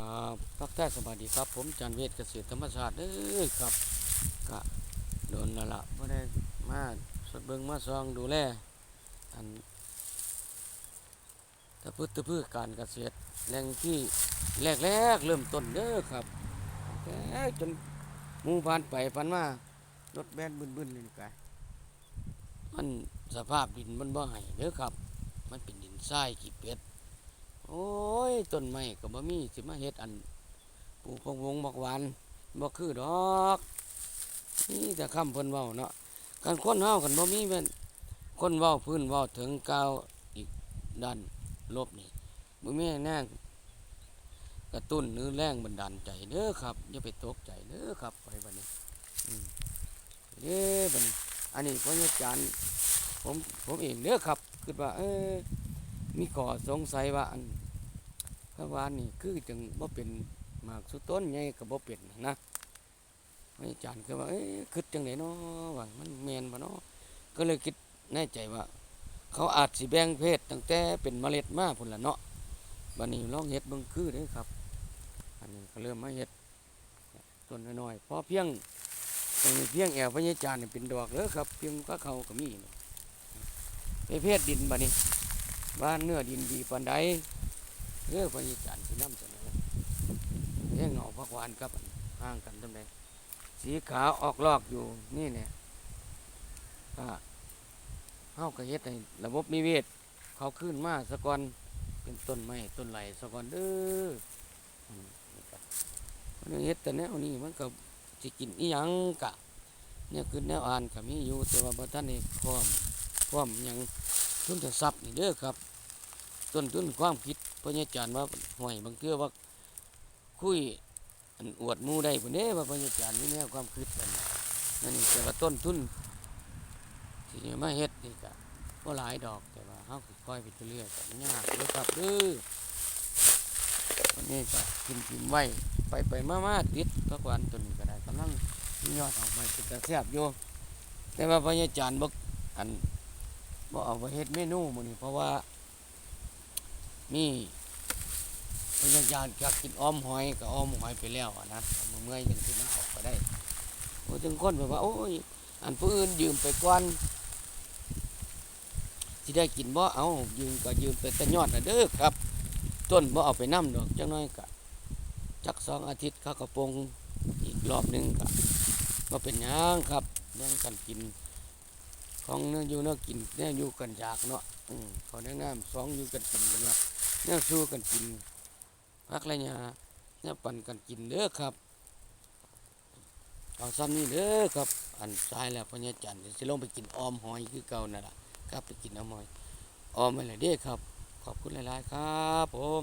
ครับพักแท้สวัสดีครับ ผมจันเวทเกษตรธรรมชาติเด้อครับกะโดนละละไ่ได้มาสดเบิงมาซองดูแลอันตะพืชตะพืชการเกษตรแหล่งที่แรกๆเริ่มต้นเด้อครับแท้จนมูผ่านไปพันมารถแบนบึนๆเลยกะมันสภาพดินมันบ่ให้เด้อครับ มันเป็นดินทรายขี้เป็ด โอ้ยต้นไม้ก็บ่มีสิมาเฮ็ดอันปลูกพงวงบอกหวานบ่คือดอกนี่แต่คำเพิ่นเว้าเนาะกันคนเฮากันบ่มีแม่นคนเว้าพื้นเว้าถึงกาวอีกด้านลบนี่บ่มีแน่กระตุ้นหรือแรงบันดาลใจเด้อครับอย่าไปตกใจเด้อครับไปบัดนี้อเด้อบัดนี้อันนี้พ่ออาจารย์ผมผมเองเด้อครับคิดว่าเออมีก่อสงสัยว่าอัน พระวานนี่คือจังบ่เป็นหมากสุดต้นใหญ่ก็บ่เป็นนะอาจารย์ก็ว่าเอ๊ะคิดจังไดเนาะว่ามันแมนบ่เนาะก็เลยคิดในใจว่า เขาอาจสิแบ่งเพศตั้งแต่เป็นเมล็ดมาพุ่นละเนาะบัดนี้ลองเฮ็ดเบิ่งคือเด้อครับ อันนี้ก็เริ่มมาเฮ็ดต้นน้อยๆพอเพียงตรงนี้เพียงแอวพระอาจารย์นี่เป็นดอกเด้อครับ เพียงก็เขาก็มีไปเพศดินบัดนี้บ้านเนื้อดินดีปานใด เรื่องพระอาจารย์ที่นำเสนอเรื่องเงาพักหวานกับห่างกันตำแหน่งสีขาวออกลอกอยู่นี่เนี่ยก็เฮาก็เฮ็ดให้ระบบนิเวศ เขาขึ้นมาสะกอนเป็นต้นไม้ต้นไหลสะกอนเด้อมันเฮ็ดแต่แนวนี้มันก็สิกินอีหยังกะ เนี่ยคือแนวอ่านก็มีอยู่แต่ว่าบ่ทันได้พร้อมพร้อมยังทุนทรัพย์นี่เด้อครับ ต้นทุนความคิดพระอาจารย์ว่าห่วยบางเทื่อว่าคุยอันอวดมูได้พุ่นเด้ว่าพระอาจารย์นี่แนวความคิดอันนั่นแต่ว่าต้นทุนที่มาเฮ็ดนี่ก็บ่หลายดอกแต่ว่าเฮาค่อยไปเรื่อยๆก็ยากเด้อครับเด้อวันนี้ก็กินกินไว้ไปไปๆมาๆติดพักวานต้นนี้ก็ได้กำลังยอดออกมาเป็นตะแซ่บอยู่แต่ว่าพระอาจารย์บ่อันบ่เอาไปเฮ็ดเมนูมื้อนี้เพราะว่า มีพยายามอยากกินอ้อมหอยก็อ้อมหอยไปแล้วนะเมื่อเมื่อยจังสิมาออกก็ได้โอ้ถึงคนแบบว่า โอ้ย อันผู้อื่นยืมไปก่อนสิได้กินบ่เอายืมก็ยืมไปแต่ยอดนะเด้อครับ ต้นบ่เอาไปนํดอกจักหน้อยก็จักสองอาทิตย์เขาก็ปงอีกรอบหนึงก็บ่เป็นหยังครับแบ่งกันกิน ของเนื้ออยู่เนื้อกินเนื้ออยู่กันอยากเนาะอืมขอแนะนำสองอยู่กันกินกันว่า เนื้อสู้กันกินพักไรเนี่ยเนี่ยปั่นกันกินเด้อครับ เอาซ้ำนี่เด้อครับ อันซ้ายแล้วพญาจันทร์สิลงไปกินออมหอยคือเก่านั่นแหละครับไปกินออมหอยออมไปเลยเด้อครับ ขอบคุณหลาย ๆ ครับ ผม